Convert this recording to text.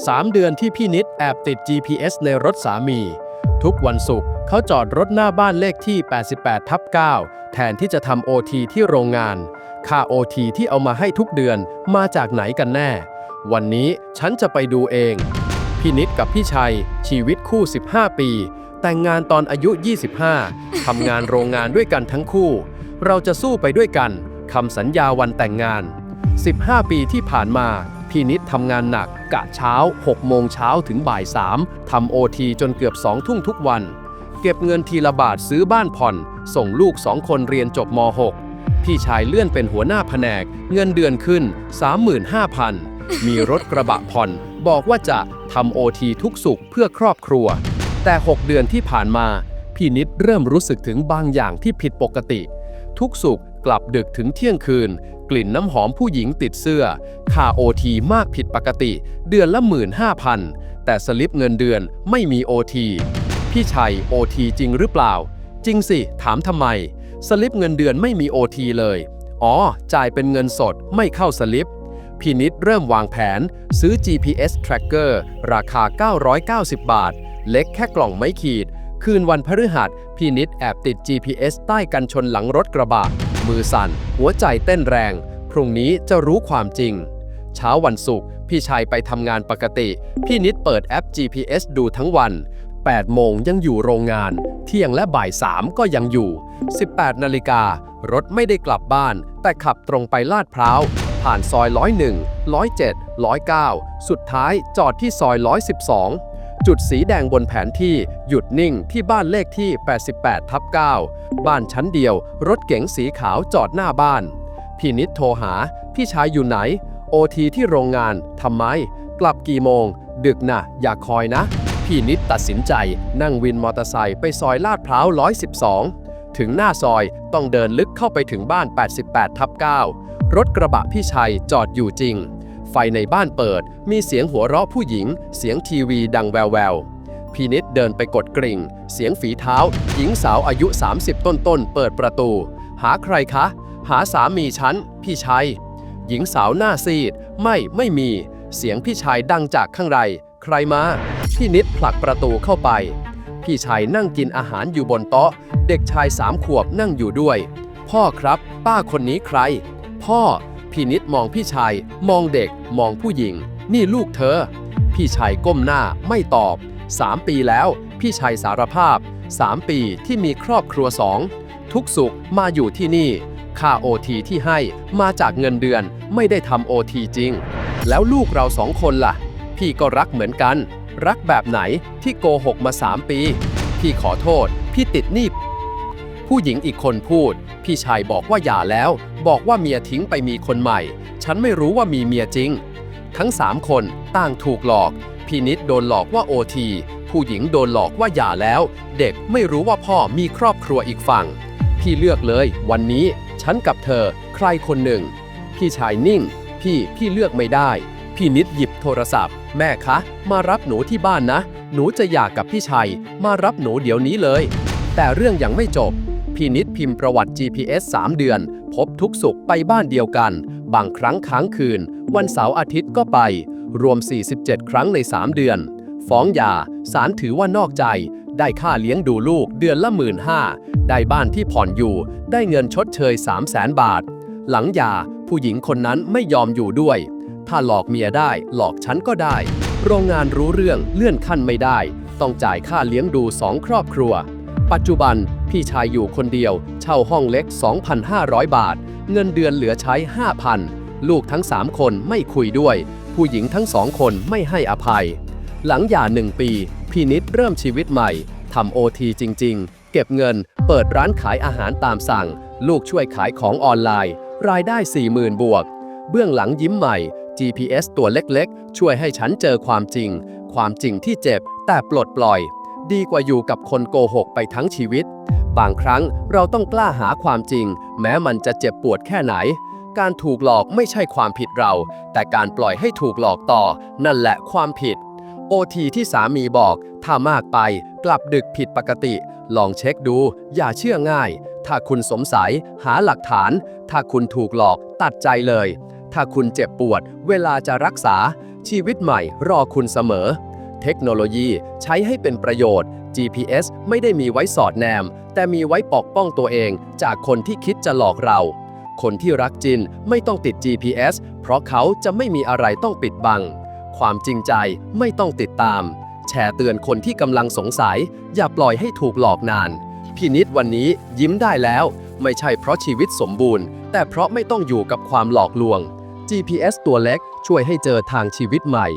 3 เดือนที่พี่นิดแอบติด GPS ในรถสามี ทุกวันศุกร์เขาจอดรถหน้าบ้านเลขที่ 88 ทับ 9 แทนที่จะทำโอทีที่โรงงาน ค่าโอทีที่เอามาให้ทุกเดือนมาจากไหนกันแน่ วันนี้ฉันจะไปดูเอง พี่นิดกับพี่ชัย ชีวิตคู่ 15 ปี แต่งงานตอนอายุ 25 ทำงานโรงงานด้วยกันทั้งคู่ เราจะสู้ไปด้วยกันคำสัญญาวันแต่งงาน 15 ปีที่ผ่านมา พี่นิดทำงานหนักกะเช้า 6 โมงเช้าถึงบ่าย 3 ทำโอทีจนเกือบ 2 ทุ่งทุกวัน เก็บเงินทีละบาทซื้อบ้านผ่อน ส่งลูก2คนเรียนจบม .6 พี่ชายเลื่อนเป็นหัวหน้าแผนก เงินเดือนขึ้น 35,000 มีรถกระบะผ่อน บอกว่าจะทำโอทีทุกสุขเพื่อครอบครัว แต่ 6 เดือนที่ผ่านมา พี่นิดเริ่มรู้สึกถึงบางอย่างที่ผิดปกติ ทุกสุข กลับดึกถึงเที่ยงคืน กลิ่นน้ำหอมผู้หญิงติดเสื้อ ค่าโอทีมากผิดปกติ เดือนละหมื่นห้าพันแต่สลิปเงินเดือนไม่มีโอทีพี่ชัยโอทีจริงหรือเปล่า จริงสิ ถามทำไม สลิปเงินเดือนไม่มีโอทีเลย อ๋อ จ่ายเป็นเงินสดไม่เข้าสลิปพี่นิดเริ่มวางแผนซื้อ GPS tracker ราคา 990 บาท เล็กแค่กล่องไม้ขีด คืนวันพฤหัส พี่นิดแอบติด GPS ใต้กันชนหลังรถกระบะ มือสั่น หัวใจเต้นแรง พรุ่งนี้จะรู้ความจริง เช้าวันศุกร์พี่ชายไปทำงานปกติ พี่นิดเปิดแอป GPS ดูทั้งวัน 8 โมงยังอยู่โรงงาน เที่ยงและบ่าย 3 ก็ยังอยู่ 18 นาฬิการถไม่ได้กลับบ้าน แต่ขับตรงไปลาดพร้าว ผ่านซอย 101 107 109 สุดท้ายจอดที่ซอย 112 จุดสีแดงบนแผนที่หยุดนิ่งที่บ้านเลขที่ 88 ทับ 9 บ้านชั้นเดียว รถเก๋งสีขาวจอดหน้าบ้าน พี่นิดโทรหา พี่ชายอยู่ไหน โอทีที่โรงงานทำไม กลับกี่โมง ดึกนะอย่าคอยนะ พี่นิดตัดสินใจ นั่งวินมอเตอร์ไซค์ไปซอยลาดพร้าว 112 ถึงหน้าซอยต้องเดินลึกเข้าไปถึงบ้าน 88 ทับ 9 รถกระบะพี่ชัยจอดอยู่จริง ไฟในบ้านเปิด มีเสียงหัวเราะผู้หญิง เสียงทีวีดังแววแววพีนิดเดินไปกดกริ่ง เสียงฝีเท้า หญิงสาวอายุ 30 ต้นๆเปิดประตู หาใครคะ หาสามีฉัน พี่ชัยหญิงสาวหน้าซีด ไม่ไม่มี เสียงพี่ชายดังจากข้างในใครมา พี่นิดผลักประตูเข้าไป พี่ชายนั่งกินอาหารอยู่บนโต๊ะ เด็กชายสามขวบนั่งอยู่ด้วย พ่อครับ ป้าคนนี้ใคร พ่อ พี่นิดมองพี่ชาย มองเด็ก มองผู้หญิง นี่ลูกเธอ พี่ชายก้มหน้าไม่ตอบ 3 ปีแล้ว พี่ชายสารภาพ 3 ปีที่มีครอบครัวสองทุกสุขมาอยู่ที่นี่ ค่าโอทีที่ให้มาจากเงินเดือนไม่ได้ทำโอทีจริง แล้วลูกเราสองคนล่ะ พี่ก็รักเหมือนกัน รักแบบไหนที่โกหกมา 3 ปี พี่ขอโทษ พี่ติดหนี้ผู้หญิงอีกคนพูด พี่ชายบอกว่าหย่าแล้ว บอกว่าเมียทิ้งไปมีคนใหม่ ฉันไม่รู้ว่ามีเมียจริง ทั้งสามคนต่างถูกหลอก พี่นิดโดนหลอกว่าโอทีผู้หญิงโดนหลอกว่าหย่าแล้ว เด็กไม่รู้ว่าพ่อมีครอบครัวอีกฝั่ง พี่เลือกเลย วันนี้ ฉันกับเธอ ใครคนหนึ่ง พี่ชายนิ่ง พี่พี่เลือกไม่ได้ พี่นิดหยิบโทรศัพท์ แม่คะ มารับหนูที่บ้านนะ หนูจะหย่ากับพี่ชัย มารับหนูเดี๋ยวนี้เลย แต่เรื่องยังไม่จบ พี่นิดพิมพ์ประวัติ GPS 3 เดือน พบทุกสุขไปบ้านเดียวกัน บางครั้งค้างคืน วันเสาร์อาทิตย์ก็ไป รวม 47 ครั้งใน 3 เดือน ฟ้องหย่าศาลถือว่านอกใจ ได้ค่าเลี้ยงดูลูกเดือนละหมื่นห้าได้บ้านที่ผ่อนอยู่ ได้เงินชดเชย 3 0 0แสนบาท หลังหย่าผู้หญิงคนนั้นไม่ยอมอยู่ด้วย ถ้าหลอกเมียได้หลอกฉันก็ได้ โรงงานรู้เรื่องเลื่อนขั้นไม่ได้ ต้องจ่ายค่าเลี้ยงดูสองครอบครัว ปัจจุบัน พี่ชายอยู่คนเดียว เช่าห้องเล็ก 2,500 บาท เงินเดือนเหลือใช้ 5,000 ลูกทั้ง 3 คนไม่คุยด้วย ผู้หญิงทั้งสองคนไม่ให้อภัย หลังหย่าหนึ่งปี พี่นิดเริ่มชีวิตใหม่ทำโอทีจริง ๆ เก็บเงิน เปิดร้านขายอาหารตามสั่ง ลูกช่วยขายของออนไลน์ รายได้ 40,000 บวก เบื้องหลังยิ้มใหม่ GPS ตัวเล็กๆ ช่วยให้ฉันเจอความจริง ความจริงที่เจ็บแต่ปลดปล่อย ดีกว่าอยู่กับคนโกหกไปทั้งชีวิต บางครั้งเราต้องกล้าหาความจริง แม้มันจะเจ็บปวดแค่ไหน การถูกหลอกไม่ใช่ความผิดเรา แต่การปล่อยให้ถูกหลอกต่อ นั่นแหละความผิด โอทีที่สามีบอก ถ้ามากไป กลับดึกผิดปกติ ลองเช็คดู อย่าเชื่อง่าย ถ้าคุณสงสัย หาหลักฐาน ถ้าคุณถูกหลอก ตัดใจเลย ถ้าคุณเจ็บปวด เวลาจะรักษา ชีวิตใหม่รอคุณเสมอ เทคโนโลยีใช้ให้เป็นประโยชน์ GPS ไม่ได้มีไว้สอดแนม แต่มีไว้ปกป้องตัวเอง จากคนที่คิดจะหลอกเรา คนที่รักจินไม่ต้องติด GPS เพราะเขาจะไม่มีอะไรต้องปิดบัง ความจริงใจไม่ต้องติดตาม แชร์เตือนคนที่กำลังสงสัย อย่าปล่อยให้ถูกหลอกนานพี่นิดวันนี้ยิ้มได้แล้ว ไม่ใช่เพราะชีวิตสมบูรณ์ แต่เพราะไม่ต้องอยู่กับความหลอกลวง GPS ตัวเล็กช่วยให้เจอทางชีวิตใหม่